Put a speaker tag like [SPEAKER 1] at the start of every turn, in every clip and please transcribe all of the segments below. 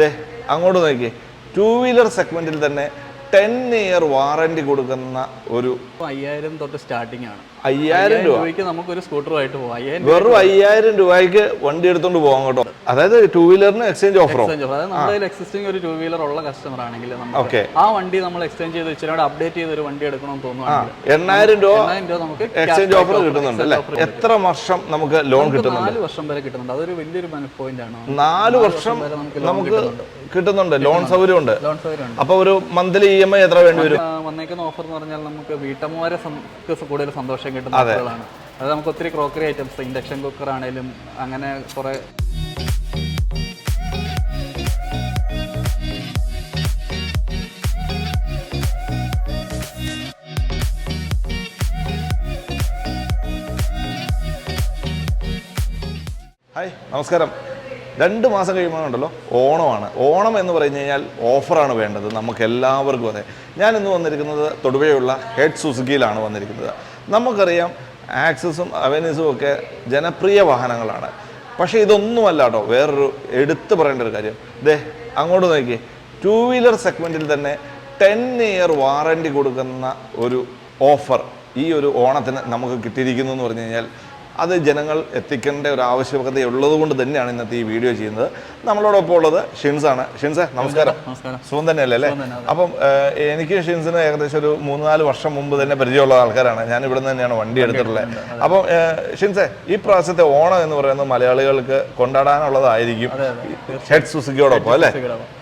[SPEAKER 1] ദേ അങ്ങോട്ട് നോക്കി two wheeler സെഗ്മെന്റിൽ തന്നെ ടെൻ ഇയർ വാറണ്ടി കൊടുക്കുന്ന ഒരു
[SPEAKER 2] അയ്യായിരം തൊട്ട് സ്റ്റാർട്ടിംഗ് ആണ്.
[SPEAKER 1] അയ്യായിരം രൂപ.
[SPEAKER 2] രൂപയ്ക്ക് നമുക്കൊരു സ്കൂട്ടറുമായിട്ട് പോകാം
[SPEAKER 1] വെറും അയ്യായിരം രൂപയ്ക്ക് വണ്ടി എടുത്തോണ്ട് പോകാം കേട്ടോ. അതായത് ടൂ വീലറിന് എക്സ്ചേഞ്ച്
[SPEAKER 2] ഓഫർ അതായത് നമ്മുടെ എക്സിസ്റ്റിംഗ് ഒരു ടൂ വീലർ ഉള്ള കസ്റ്റമർ ആണെങ്കിൽ
[SPEAKER 1] ഓക്കെ
[SPEAKER 2] ആ വണ്ടി നമ്മൾ എക്സ്ചേഞ്ച് ചെയ്ത് ഇച്ചിരി അപ്ഡേറ്റ് ചെയ്ത് ഒരു വണ്ടി എടുക്കണമെന്ന് തോന്നുന്നു
[SPEAKER 1] എണ്ണായിരം രൂപ
[SPEAKER 2] രൂപ നമുക്ക്
[SPEAKER 1] എക്സ്ചേഞ്ച് ഓഫർ കിട്ടുന്നുണ്ട് അല്ലേ? എത്ര വർഷം നമുക്ക് ലോൺ കിട്ടുന്നുണ്ട്?
[SPEAKER 2] നാല് വർഷം വരെ കിട്ടുന്നുണ്ട്. അതൊരു വലിയൊരു പോയിന്റ് ആണ്.
[SPEAKER 1] നാല് വർഷം
[SPEAKER 2] നമുക്ക്
[SPEAKER 1] കിട്ടുന്നുണ്ട്. ലോൺ സൗകര്യമുണ്ട്.
[SPEAKER 2] ലോൺ സൗകര്യം ഉണ്ട്
[SPEAKER 1] അപ്പൊ ഒരു മന്ത്ലി ഇ എം ഐ എത്ര വേണ്ടി വരും?
[SPEAKER 2] വന്നേക്കുന്ന ഓഫർ എന്ന് പറഞ്ഞാൽ നമുക്ക് വീട്ടമ്മമാരെ കൂടുതൽ സന്തോഷം. കിട്ടുന്ന ആളുകളാണ് അത് നമുക്ക് ഒത്തിരി ക്രോക്കറി ഐറ്റംസ് ഇൻഡക്ഷൻ കുക്കർ ആണെങ്കിലും അങ്ങനെ കുറെ
[SPEAKER 1] ഹായ് നമസ്കാരം. രണ്ട് മാസം കഴിയുമ്പോൾ ഉണ്ടല്ലോ ഓണമാണ്. ഓണം എന്ന് പറഞ്ഞു കഴിഞ്ഞാൽ ഓഫറാണ് വേണ്ടത്. നമുക്ക് എല്ലാവർക്കും അതെ. ഞാൻ ഇന്ന് വന്നിരിക്കുന്നത് തൊടുപുഴയുള്ള ഹെഡ് സുസുക്കിയിലാണ് വന്നിരിക്കുന്നത്. നമുക്കറിയാം ആക്സസും അവനീസും ഒക്കെ ജനപ്രിയ വാഹനങ്ങളാണ്. പക്ഷേ ഇതൊന്നുമല്ല കേട്ടോ വേറൊരു എടുത്തു പറയേണ്ട ഒരു കാര്യം. ദേ അങ്ങോട്ട് നോക്കി. ടു വീലർ സെഗ്മെന്റിൽ തന്നെ ടെൻ ഇയർ വാറണ്ടി കൊടുക്കുന്ന ഒരു ഓഫർ ഈ ഒരു ഓണത്തിന് നമുക്ക് കിട്ടിയിരിക്കുന്നു എന്ന് പറഞ്ഞു കഴിഞ്ഞാൽ അത് ജനങ്ങൾ എത്തിക്കേണ്ട ഒരു ആവശ്യകത ഉള്ളത് കൊണ്ട് തന്നെയാണ് ഇന്നത്തെ ഈ വീഡിയോ ചെയ്യുന്നത്. നമ്മളോടൊപ്പം ഉള്ളത് ഷിൻസ് ഷിൻസെ നമസ്കാരം. സുഖം തന്നെയല്ലേ അല്ലേ? അപ്പം എനിക്ക് ഷിൻസിന് ഏകദേശം ഒരു മൂന്ന് നാല് വർഷം മുമ്പ് തന്നെ പരിചയമുള്ള ആൾക്കാരാണ്. ഞാൻ ഇവിടെ നിന്ന് തന്നെയാണ് വണ്ടി എടുത്തിട്ടുള്ളത്. അപ്പം ഷിൻസെ ഈ പ്രാവശ്യത്തെ ഓണം എന്ന് പറയുന്നത് മലയാളികൾക്ക് കൊണ്ടാടാനുള്ളതായിരിക്കും ഹെഡ് സുസുക്കിയോടൊപ്പം അല്ലേ?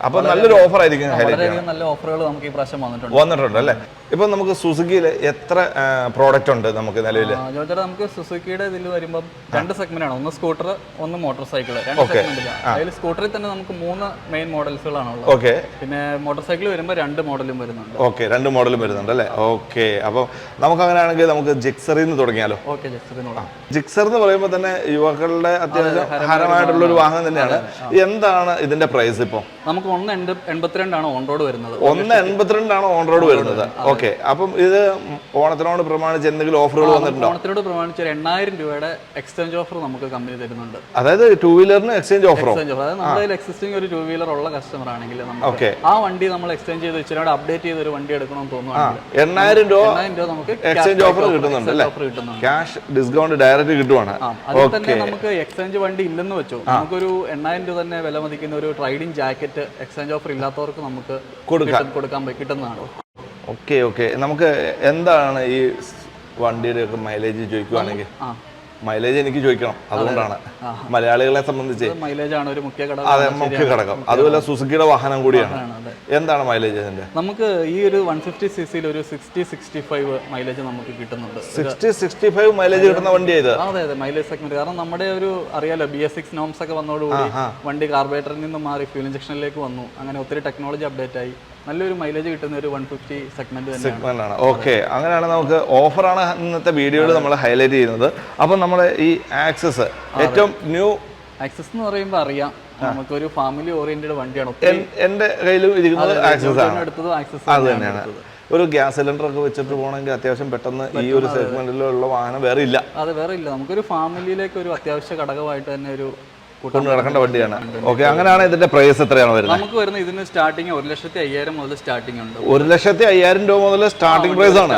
[SPEAKER 1] അപ്പം നല്ലൊരു ഓഫർ ആയിരിക്കും
[SPEAKER 2] നല്ല ഓഫറുകൾ നമുക്ക് ഈ പ്രാവശ്യം വന്നിട്ടുണ്ട്.
[SPEAKER 1] വന്നിട്ടുണ്ട് അല്ലേ? ഇപ്പം നമുക്ക് സുസുക്കിയിൽ എത്ര പ്രോഡക്റ്റ് ഉണ്ട് നമുക്ക് നിലവിൽ
[SPEAKER 2] നമുക്ക് സുസുക്കിയുടെ ഇതിൽ വരുമ്പോൾ രണ്ട് സെഗ്മെന്റ് ആണ്. ഒന്ന് സ്കൂട്ടർ ഒന്ന് മോട്ടോർ സൈക്കിൾ രണ്ട് സെഗ്മെന്റിലാണ് അതിൽ സ്കൂട്ടറിൽ തന്നെ നമുക്ക് മൂന്ന് മെയിൻ മോഡൽസുകളാണ് ഉള്ളത്
[SPEAKER 1] ഓക്കെ
[SPEAKER 2] പിന്നെ മോട്ടോർ സൈക്കിൾ വരുമ്പോൾ രണ്ട് മോഡലും വരുന്നുണ്ട്.
[SPEAKER 1] ഓക്കെ രണ്ട് മോഡലും വരുന്നുണ്ട് അല്ലേ? ഓക്കെ അപ്പോൾ നമുക്ക് അങ്ങനെയാണെങ്കിൽ നമുക്ക് ജിക്സറിൽ നിന്ന് തുടങ്ങിയാലോ
[SPEAKER 2] ഓക്കെ
[SPEAKER 1] ജിക്സർ എന്ന് പറയുമ്പോൾ തന്നെ യുവാക്കളുടെ അത്യാവശ്യം ഹരമായിട്ടുള്ള ഒരു വാഹനം തന്നെയാണ്. എന്താണ് ഇതിന്റെ പ്രൈസ് ഇപ്പോൾ
[SPEAKER 2] നമുക്ക് ഒന്ന് എൺപ എൺപത്തിരണ്ടാണ് ഓൺ റോഡ് വരുന്നത്.
[SPEAKER 1] ഒന്ന് എൺപത്തിരണ്ടാണ് ഓൺ റോഡ് വരുന്നത്. ഓക്കെ. അപ്പം ഇത് ഓണത്തിനോട് പ്രമാണിച്ച് എന്തെങ്കിലും ഓഫറുകൾ വന്നിട്ടുണ്ടോ?
[SPEAKER 2] ഓണത്തിനോട് പ്രമാണിച്ച് ഒരു എണ്ണായിരം രൂപയുടെ എക്സ്ചേഞ്ച് ഓഫർ നമുക്ക് കമ്പനി തരുന്നുണ്ട്.
[SPEAKER 1] അതായത് ടൂ വീലറിന് എക്സ്ചേഞ്ച്
[SPEAKER 2] ഓഫർ അതായത് നമ്മുടെ എക്സിസ്റ്റിംഗ് ഒരു ടൂ വീലർ ഉള്ള കസ്റ്റമർ ആണെങ്കിൽ നമുക്ക് ആ വണ്ടി നമ്മൾ എക്സ്ചേഞ്ച് ചെയ്ത് ഇച്ചിരി അപ്ഡേറ്റ് ചെയ്ത് ഒരു വണ്ടി എടുക്കണമെന്ന് തോന്നുന്നു
[SPEAKER 1] എണ്ണായിരം രൂപ
[SPEAKER 2] എണ്ണായിരം രൂപ നമുക്ക്
[SPEAKER 1] എക്സ്ചേഞ്ച് ഓഫർ കിട്ടുന്നുണ്ട് അല്ലേ?
[SPEAKER 2] ഓഫർ കിട്ടുന്നുണ്ട്.
[SPEAKER 1] ക്യാഷ് ഡിസ്കൗണ്ട് ഡയറക്റ്റ് കിട്ടുവാണ്.
[SPEAKER 2] അതുപോലെ അതിൽ തന്നെ നമുക്ക് എക്സ്ചേഞ്ച് വണ്ടി ഇല്ലെന്ന് വെച്ചു. നമുക്കൊരു എണ്ണായിരം രൂപ തന്നെ വില മതിക്കുന്ന ഒരു ട്രൈഡിങ് ജാക്കറ്റ് എക്സ്ചേഞ്ച് ഓഫർ ഇല്ലാത്തവർക്ക് നമുക്ക് കൊടുക്കാൻ കൊടുക്കാൻ കിട്ടുന്നതാണ്.
[SPEAKER 1] ഓക്കെ ഓക്കെ നമുക്ക് എന്താണ് ഈ വണ്ടിയുടെ ഒക്കെ മൈലേജ് ചോദിക്കുവാണെങ്കിൽ മൈലേജ് എനിക്ക് ചോദിക്കണം. അതുകൊണ്ടാണ്. മലയാളികളെ സംബന്ധിച്ച്
[SPEAKER 2] മൈലേജ് ആണ് ഒരു മുഖ്യ ഘടകം
[SPEAKER 1] അതെ മുഖ്യ ഘടകം. അതുപോലെ സുസുക്കിയുടെ വാഹനം കൂടിയാണ്. എന്താണ് മൈലേജ്
[SPEAKER 2] നമുക്ക് ഈ ഒരു വൺ ഫിഫ്റ്റി സി സിയിൽ ഒരു സിക്സ്റ്റി സിക്സ്റ്റി ഫൈവ് മൈലേജ് നമുക്ക് കിട്ടുന്നുണ്ട്.
[SPEAKER 1] സിക്സ്റ്റി സിക്സ്റ്റി ഫൈവ് മൈലേജ് കിട്ടുന്ന വണ്ടി ഇത്
[SPEAKER 2] അതെ അതെ മൈലേജ് സെഗ്മെന്റ് കാരണം നമ്മുടെ ഒരു അറിയാലോ ബി എസ് സിക്സ് നോംസ് ഒക്കെ വന്നതോടുകൂടി വണ്ടി കാർബറേറ്ററിൽ നിന്ന് മാറി ഫ്യൂൽ ഇഞ്ചക്ഷനിലേക്ക് വന്നു. അങ്ങനെ ഒത്തിരി ടെക്നോളജി അപ്ഡേറ്റ് ആയി. നല്ലൊരു മൈലേജ് കിട്ടുന്ന ഒരു വൺ ഫിഫ്റ്റി സെഗ്മെന്റ്
[SPEAKER 1] സെഗ്മെന്റ് ആണ്. ഓക്കെ അങ്ങനെയാണ് നമുക്ക് ഓഫറാണ് ഇന്നത്തെ വീഡിയോയിൽ നമ്മൾ ഹൈലൈറ്റ് ചെയ്യുന്നത്. അപ്പം നമ്മൾ ഈ ആക്സസ് ഏറ്റവും ന്യൂ
[SPEAKER 2] ആക്സസ് എന്ന് പറയുമ്പോൾ അറിയാം. നമുക്കൊരു ഫാമിലി ഓറിയന്റഡ് വണ്ടിയാണ്.
[SPEAKER 1] എന്റെ കയ്യിലും ഇരിക്കുന്നത് ആക്സസ് ആണ്.
[SPEAKER 2] എടുത്തത് ആക്സസ്
[SPEAKER 1] അത് തന്നെയാണ്. ഒരു ഗ്യാസ് സിലിണ്ടർ ഒക്കെ വെച്ചിട്ട് പോകണമെങ്കിൽ അത്യാവശ്യം പെട്ടെന്ന് ഈ ഒരു സെഗ്മെന്റിലുള്ള വാഹനം വേറെ ഇല്ല.
[SPEAKER 2] അത് വേറെ ഇല്ല. നമുക്കൊരു ഫാമിലിയിലേക്ക് ഒരു അത്യാവശ്യ ഘടകമായിട്ട് തന്നെ ഒരു
[SPEAKER 1] കൊണ്ട് നടക്കേണ്ട വണ്ടിയാണ്. ഓക്കെ അങ്ങനെയാണ് ഇതിന്റെ പ്രൈസ് എത്രയാണ് വരുന്നത്?
[SPEAKER 2] നമുക്ക് വരുന്ന ഇതിന് സ്റ്റാർട്ടിങ് ഒരു ലക്ഷത്തി അയ്യായിരം മുതൽ സ്റ്റാർട്ടിംഗ് ഉണ്ട്.
[SPEAKER 1] ഒരു ലക്ഷത്തി അയ്യായിരം രൂപ മുതൽ സ്റ്റാർട്ടിംഗ് പ്രൈസ് ആണ്.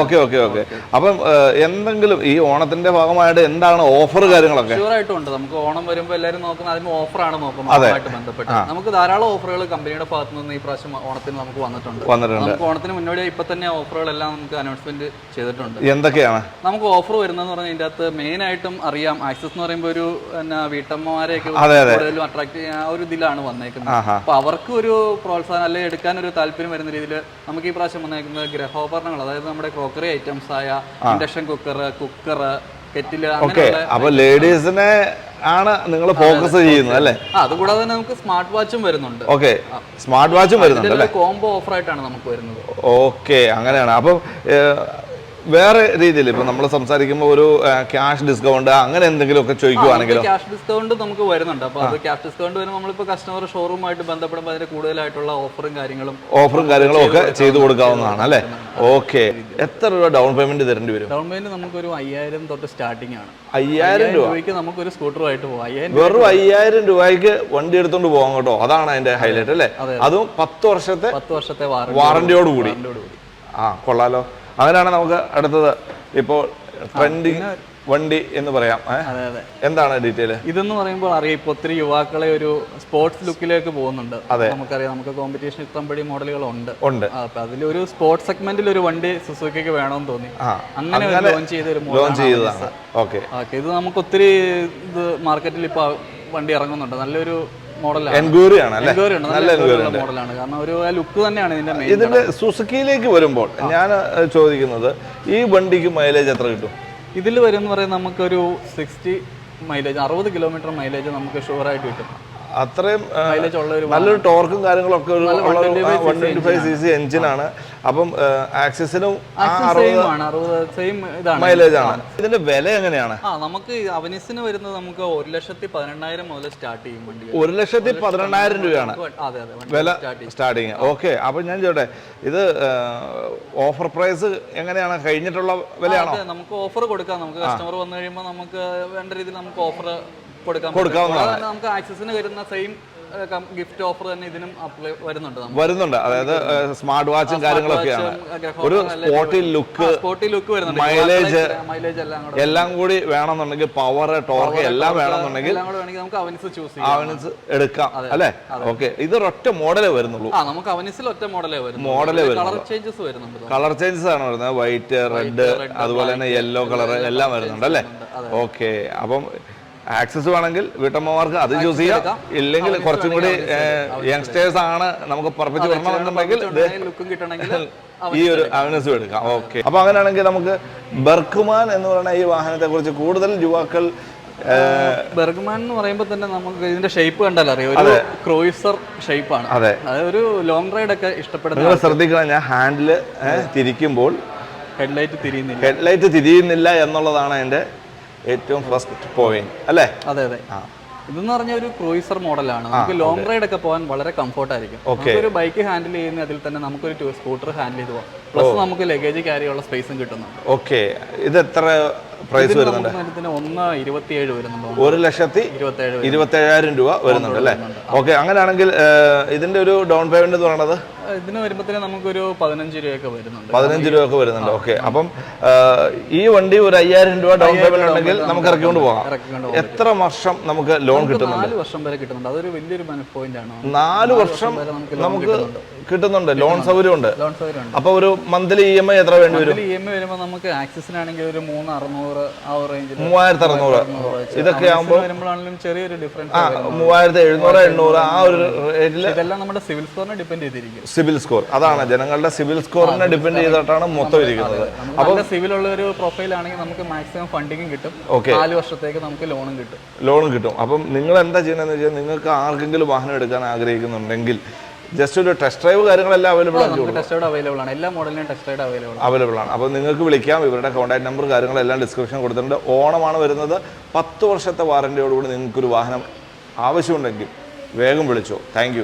[SPEAKER 1] ഓക്കെ ഓക്കെ ഓക്കെ അപ്പം എന്തെങ്കിലും ഈ ഓണത്തിന്റെ ഭാഗമായിട്ട് എന്താണ് ഓഫർ കാര്യങ്ങളൊക്കെ?
[SPEAKER 2] ഷുവർ ആയിട്ടും ഉണ്ട് നമുക്ക് ഓണം വരുമ്പോൾ എല്ലാവരും നോക്കുന്ന അതിന് ആണ് നോക്കുന്നത് ബന്ധപ്പെട്ട്. നമുക്ക് ധാരാളം ഓഫറുകൾ കമ്പനിയുടെ ഭാഗത്തു നിന്ന് ഈ പ്രാവശ്യം ഓണത്തിന് നമുക്ക് വന്നിട്ടുണ്ട്.
[SPEAKER 1] വന്നിട്ടുണ്ട്.
[SPEAKER 2] നമുക്ക് ഓണത്തിന് മുന്നോടിയായി ഇപ്പൊ തന്നെ ഓഫറുകളെല്ലാം നമുക്ക് അനൗൺസ്മെന്റ് ചെയ്തിട്ടുണ്ട്.
[SPEAKER 1] എന്തൊക്കെയാണ്?
[SPEAKER 2] നമുക്ക് ഓഫർ വരുന്നതെന്ന് പറഞ്ഞാൽ ഇതിന്റെ അകത്ത് മെയിൻ ആയിട്ടും അറിയാം. ആക്സസ് എന്ന് പറയുമ്പോൾ ഒരു എന്നാ വീട്ടമ്മമാരെയൊക്കെ കൂടുതലും അട്രാക്ട് ചെയ്യാൻ ഒരു ഇതിലാണ് വന്നേക്കുന്നത്. അപ്പൊ അവർക്ക് ഒരു പ്രോത്സാഹനം അല്ലെങ്കിൽ എടുക്കാൻ ഒരു താല്പര്യം വരുന്ന രീതിയിൽ നമുക്ക് ഈ പ്രാവശ്യം വന്നേക്കുന്നത് ഗ്രഹോപകരണങ്ങൾ അതായത് നമ്മുടെ ക്രോക്കറി ഐറ്റംസ് ആയ ഇൻഡക്ഷൻ കുക്കർ കുക്കർ
[SPEAKER 1] ഓക്കെ അപ്പൊ ലേഡീസിനെ ആണ് നിങ്ങൾ ഫോക്കസ് ചെയ്യുന്നത് അല്ലേ?
[SPEAKER 2] അതുകൂടാതെ തന്നെ നമുക്ക് സ്മാർട്ട് വാച്ചും വരുന്നുണ്ട്.
[SPEAKER 1] ഓക്കെ സ്മാർട്ട് വാച്ചും വരുന്നുണ്ട്
[SPEAKER 2] കോംബോ ഓഫർ ആയിട്ടാണ് നമുക്ക് വരുന്നത്.
[SPEAKER 1] ഓക്കെ അങ്ങനെയാണ്. അപ്പം വേറെ രീതിയിൽ ഇപ്പൊ നമ്മൾ സംസാരിക്കുമ്പോൾ ഒരു ക്യാഷ് ഡിസ്കൗണ്ട് അങ്ങനെ എന്തെങ്കിലും ഒക്കെ ചോദിക്കുവാണെങ്കിൽ
[SPEAKER 2] ക്യാഷ് ഡിസ്കൗണ്ട് നമുക്ക് വരുന്നുണ്ട്. അപ്പൊ അത് ക്യാഷ് ഡിസ്കൗണ്ട് വരുമ്പോൾ നമ്മളിപ്പോ കസ്റ്റമർ ഷോറൂമായിട്ട് ബന്ധപ്പെടുമ്പോൾ അതിന് കൂടുതലായിട്ടുള്ള ഓഫറും കാര്യങ്ങളും
[SPEAKER 1] ഓഫറും കാര്യങ്ങളും ഒക്കെ ചെയ്തു കൊടുക്കാവുന്നതാണ് അല്ലേ? ഓക്കെ എത്ര രൂപ ഡൗൺ പേയ്മെന്റ് തരേണ്ടി വരും?
[SPEAKER 2] ഡൗൺ പേയ്മെന്റ് നമുക്കൊരു അയ്യായിരം തൊട്ട് സ്റ്റാർട്ടിംഗ് ആണ്.
[SPEAKER 1] അയ്യായിരം രൂപയ്ക്ക്
[SPEAKER 2] രൂപയ്ക്ക് നമുക്കൊരു സ്കൂട്ടറുമായിട്ട് പോകാം
[SPEAKER 1] വെറും അയ്യായിരം രൂപയ്ക്ക് വണ്ടി എടുത്തോണ്ട് പോകാം കേട്ടോ. അതാണ് അതിന്റെ ഹൈലൈറ്റ് അല്ലേ? അതും പത്ത് വർഷത്തെ
[SPEAKER 2] പത്ത് വർഷത്തെ
[SPEAKER 1] വാറന്റിയോട് കൂടി
[SPEAKER 2] കൂടി
[SPEAKER 1] ആ കൊള്ളാലോ. അങ്ങനെയാണ് നമുക്ക് അടുത്തത് ഇപ്പോൾ ട്രെൻഡിങ് വണ്ടി എന്ന് പറയാം. എന്താണ് ഡീറ്റെയിൽ
[SPEAKER 2] ഇതെന്ന് പറയുമ്പോൾ അറിയാം ഇപ്പൊ ഒത്തിരി യുവാക്കളെ ഒരു സ്പോർട്സ് ലുക്കിലേക്ക് പോകുന്നുണ്ട്. നമുക്കറിയാം നമുക്ക് കോമ്പറ്റീഷൻ ഇഷ്ടംപടി മോഡലുകൾ
[SPEAKER 1] ഉണ്ട്.
[SPEAKER 2] അപ്പൊ അതിലൊരു സ്പോർട്സ് സെഗ്മെന്റിൽ ഒരു വണ്ടി സുസുക്കിക്ക് വേണമെന്ന് തോന്നി. അങ്ങനെ ഒരു ലോഞ്ച് ചെയ്ത ഒരു
[SPEAKER 1] ലോഞ്ച് ചെയ്തതാണ്. ഓക്കെ.
[SPEAKER 2] ഇത് നമുക്ക് ഒത്തിരി ഇത് മാർക്കറ്റിൽ ഇപ്പൊ വണ്ടി ഇറങ്ങുന്നുണ്ട്. നല്ലൊരു മോഡലാണ്. നല്ല മോഡലാണ്. കാരണം ഒരു ലുക്ക് തന്നെയാണ് ഇതിന്റെ
[SPEAKER 1] ഇതിന്റെ സുസുക്കിയിലേക്ക് വരുമ്പോൾ ഞാൻ ചോദിക്കുന്നത് ഈ വണ്ടിക്ക് മൈലേജ് എത്ര കിട്ടും?
[SPEAKER 2] ഇതിൽ വരും എന്ന് പറയുന്നത് നമുക്കൊരു സിക്സ്റ്റി മൈലേജ് അറുപത് കിലോമീറ്റർ മൈലേജ് നമുക്ക് ഷുവറായിട്ട് കിട്ടും.
[SPEAKER 1] അത്രയും നല്ലൊരു ടോർക്കും കാര്യങ്ങളൊക്കെ ഒരു ഉള്ള ഒരു
[SPEAKER 2] 125
[SPEAKER 1] one twenty five C C എഞ്ചിനാണ്. അപ്പം ആക്സിസിനും
[SPEAKER 2] ആണ്.
[SPEAKER 1] മൈലേജ് ആണ്. ഇതിന്റെ വില എങ്ങനെയാണ്?
[SPEAKER 2] നമുക്ക് അവനിസിന് വരുന്നത് നമുക്ക് ഒരു ലക്ഷത്തി പതിനെണ്ണായിരം മുതൽ സ്റ്റാർട്ട് ചെയ്യും വണ്ടി.
[SPEAKER 1] ഒരു ലക്ഷത്തി പതിനെണ്ണായിരം രൂപയാണ്. വില സ്റ്റാർട്ടിങ് ഓക്കെ അപ്പൊ ഞാൻ ചോട്ടെ ഇത് ഓഫർ പ്രൈസ് എങ്ങനെയാണ്? കഴിഞ്ഞിട്ടുള്ള വിലയാണോ?
[SPEAKER 2] നമുക്ക് ഓഫർ കൊടുക്കാം. നമുക്ക് കസ്റ്റമർ വന്നു കഴിയുമ്പോൾ നമുക്ക് വേണ്ട രീതിയിൽ നമുക്ക് ഓഫർ കൊടുക്കാം
[SPEAKER 1] കൊടുക്കാവുന്നതാണ്.
[SPEAKER 2] നമുക്ക് ആക്സസിന് വരുന്ന സെയിം ഗിഫ്റ്റ് ഓഫർ തന്നെ ഇതിനും അപ്ലൈ വരുന്നുണ്ട്
[SPEAKER 1] വരുന്നുണ്ട്. അതായത് സ്മാർട്ട് വാച്ചും കാര്യങ്ങളൊക്കെയാണ്. ഒരു സ്പോർട്ടി ലുക്ക്
[SPEAKER 2] സ്പോർട്ടി ലുക്ക് വരുന്നുണ്ട്.
[SPEAKER 1] മൈലേജ്
[SPEAKER 2] മൈലേജ് എല്ലാം കൂടെ.
[SPEAKER 1] എല്ലാം കൂടി വേണമെന്നുണ്ടെങ്കിൽ പവർ ടോർക്ക് എല്ലാം വേണമെന്നുണ്ടെങ്കിൽ
[SPEAKER 2] നമുക്ക് അവനിസ് ചൂസ് ചെയ്യാം.
[SPEAKER 1] അവനിസ് എടുക്കാം അല്ലേ? ഓക്കെ ഇത് ഒറ്റ മോഡലേ വരുന്നുള്ളൂ.
[SPEAKER 2] ആ നമുക്ക് അവനിസിൽ ഒറ്റ മോഡലേ വരുന്നു
[SPEAKER 1] മോഡലേ
[SPEAKER 2] കളർ ചേഞ്ചസ് വരുന്നുണ്ട്
[SPEAKER 1] കളർ ചേഞ്ചസ് ആണ് വരുന്നത്. വൈറ്റ് റെഡ് അതുപോലെ തന്നെ യെല്ലോ കളർ എല്ലാം വരുന്നുണ്ട് അല്ലേ? ഓക്കെ അപ്പം ആക്സസ് വേണമെങ്കിൽ വീട്ടമ്മമാർക്ക് അത് ചൂസ് ചെയ്യാം. ഇല്ലെങ്കിൽ കുറച്ചും കൂടി യങ്സ്റ്റേഴ്സ് ആണ് നമുക്ക് പറപ്പിച്ച് വരണമെന്നുണ്ടെങ്കിൽ ഈ ഒരു അവനസും എടുക്കാം. ഓക്കെ അപ്പൊ അങ്ങനെയാണെങ്കിൽ നമുക്ക് ബർക്കുമാൻ എന്ന് പറയുന്ന ഈ വാഹനത്തെ കുറിച്ച് കൂടുതൽ യുവാക്കൾ
[SPEAKER 2] ബർഗ്മാൻ എന്ന് പറയുമ്പോൾ തന്നെ നമുക്ക് ഇതിന്റെ ഷേപ്പ് കണ്ടാൽ അറിയാം? ഒരു ക്രോയിസർ ഷേപ്പാണ്
[SPEAKER 1] അതെ.
[SPEAKER 2] അതായത് ഒരു ലോങ് റൈഡ് ഒക്കെ ഇഷ്ടപ്പെടുന്ന
[SPEAKER 1] ശ്രദ്ധിക്കണം ഞാൻ ഹാൻഡിൽ തിരിക്കുമ്പോൾ
[SPEAKER 2] ഹെഡ്ലൈറ്റ് തിരിയുന്നില്ല.
[SPEAKER 1] ഹെഡ്ലൈറ്റ് തിരിയുന്നില്ല എന്നുള്ളതാണ് അതിന്റെ ഏറ്റവും ഫസ്റ്റ് പോയിന്റ് അല്ലേ?
[SPEAKER 2] അതെ അതെ. ഇതെന്ന് പറഞ്ഞ ഒരു ക്രൂയിസർ മോഡലാണ്. നമുക്ക് ലോങ് റൈഡ് ഒക്കെ പോകാൻ വളരെ കംഫർട്ട് ആയിരിക്കും ഒരു ബൈക്ക് ഹാൻഡിൽ ചെയ്യുന്ന അതിൽ തന്നെ നമുക്കൊരു സ്കൂട്ടർ ഹാൻഡിൽ ചെയ്ത് പോകാം പ്ലസ് നമുക്ക് ലഗേജ് ക്യാരി ഉള്ള സ്പേസും കിട്ടുന്നുണ്ട്.
[SPEAKER 1] ഓക്കെ ഇത് എത്ര പ്രൈസ് വരുന്നുണ്ട്?
[SPEAKER 2] ഒന്ന് ഇരുപത്തിയേഴ് വരുന്നുണ്ട്.
[SPEAKER 1] ഒരു ലക്ഷത്തി
[SPEAKER 2] ഇരുപത്തേഴ്
[SPEAKER 1] ഇരുപത്തേഴായിരം രൂപ വരുന്നുണ്ട് അല്ലേ? ഓക്കെ അങ്ങനെയാണെങ്കിൽ ഇതിന്റെ ഒരു ഡൗൺ പേയ്മെന്റ് എന്ന് പറയുന്നത്
[SPEAKER 2] ഇതിന് വരുമ്പോഴത്തേനും നമുക്കൊരു പതിനഞ്ച് രൂപയൊക്കെ വരുന്നുണ്ട്.
[SPEAKER 1] പതിനഞ്ച് രൂപ ഒക്കെ വരുന്നുണ്ട്. ഓക്കെ. അപ്പം ഈ വണ്ടി ഒരു അയ്യായിരം രൂപ ഡൗൺ പേയ്മെന്റ് ഉണ്ടെങ്കിൽ നമുക്ക് ഇറക്കിക്കൊണ്ട് പോകാം എത്ര വർഷം നമുക്ക് ലോൺ കിട്ടുന്നുണ്ട്?
[SPEAKER 2] നാല് വർഷം വരെ കിട്ടുന്നുണ്ട്. അതൊരു വലിയൊരു പോയിന്റ് ആണ്.
[SPEAKER 1] നാല് വർഷം
[SPEAKER 2] നമുക്ക്
[SPEAKER 1] കിട്ടുന്നുണ്ട്. ലോൺ
[SPEAKER 2] സൗകര്യം ഉണ്ട്.
[SPEAKER 1] അപ്പൊ ഒരു മന്ത്ലി ഇ എം ഐ എത്ര വേണ്ടി വരും?
[SPEAKER 2] ഇ എം ഐ വരുമ്പോൾ നമുക്ക് ആക്സിസിനാണെങ്കിൽ ഒരു മൂന്ന് അറുന്നൂറ് ആ ഒരു റേഞ്ചിൽ
[SPEAKER 1] മൂവായിരത്തി അറുന്നൂറ്. ഇതൊക്കെ ആകുമ്പോൾ
[SPEAKER 2] വരുമ്പോഴാണെങ്കിലും ചെറിയൊരു ഡിഫറൻസ്
[SPEAKER 1] മൂവായിരത്തി എഴുന്നൂറ് എണ്ണൂറ് ആ ഒരു റേറ്റിൽ
[SPEAKER 2] ഇതെല്ലാം നമ്മുടെ സിവിൽ സ്കോറിനെ ഡിപ്പെൻഡ് ചെയ്തിരിക്കും.
[SPEAKER 1] CIBIL score. അതാണ് ജനങ്ങളുടെ സിവിൽ സ്കോറിനെ ഡിപെൻഡ് ചെയ്തിട്ടാണ് മൊത്തം ഇരിക്കുന്നത്.
[SPEAKER 2] അപ്പോൾ സിവിൽ ഉള്ള ഒരു പ്രൊഫൈൽ ആണെങ്കിൽ നമുക്ക് മാക്സിമം ഫണ്ടിങ്ങും കിട്ടും.
[SPEAKER 1] ഓക്കെ.
[SPEAKER 2] നാല് വർഷത്തേക്ക് നമുക്ക് ലോണും കിട്ടും.
[SPEAKER 1] ലോണും കിട്ടും. അപ്പം നിങ്ങൾ എന്താ ചെയ്യുന്നതെന്ന് വെച്ചാൽ നിങ്ങൾക്ക് ആർക്കെങ്കിലും വാഹനം എടുക്കാൻ ആഗ്രഹിക്കുന്നുണ്ടെങ്കിൽ ജസ്റ്റ് ഒരു ടെസ്റ്റ് ഡ്രൈവ് കാര്യങ്ങളെല്ലാം അവൈലബിൾ ആണ്
[SPEAKER 2] ടെസ്റ്റ് ഡ്രൈവ് അവൈലബിൾ ആണ്. എല്ലാ മോഡലിനും ടെസ്റ്റ് ഡ്രൈവ് അവൈലബിൾ ആണ്.
[SPEAKER 1] അവൈലബിൾ ആണ്. അപ്പോൾ നിങ്ങൾക്ക് വിളിക്കാം. ഇവരുടെ കോൺടാക്ട് നമ്പർ കാര്യങ്ങളെല്ലാം ഡിസ്ക്രിപ്ഷൻ കൊടുത്തിട്ടുണ്ട്. ഓണമാണ് വരുന്നത്. പത്ത് വർഷത്തെ വാറന്റിയോടുകൂടി നിങ്ങൾക്കൊരു വാഹനം ആവശ്യമുണ്ടെങ്കിൽ വേഗം വിളിച്ചോ. താങ്ക്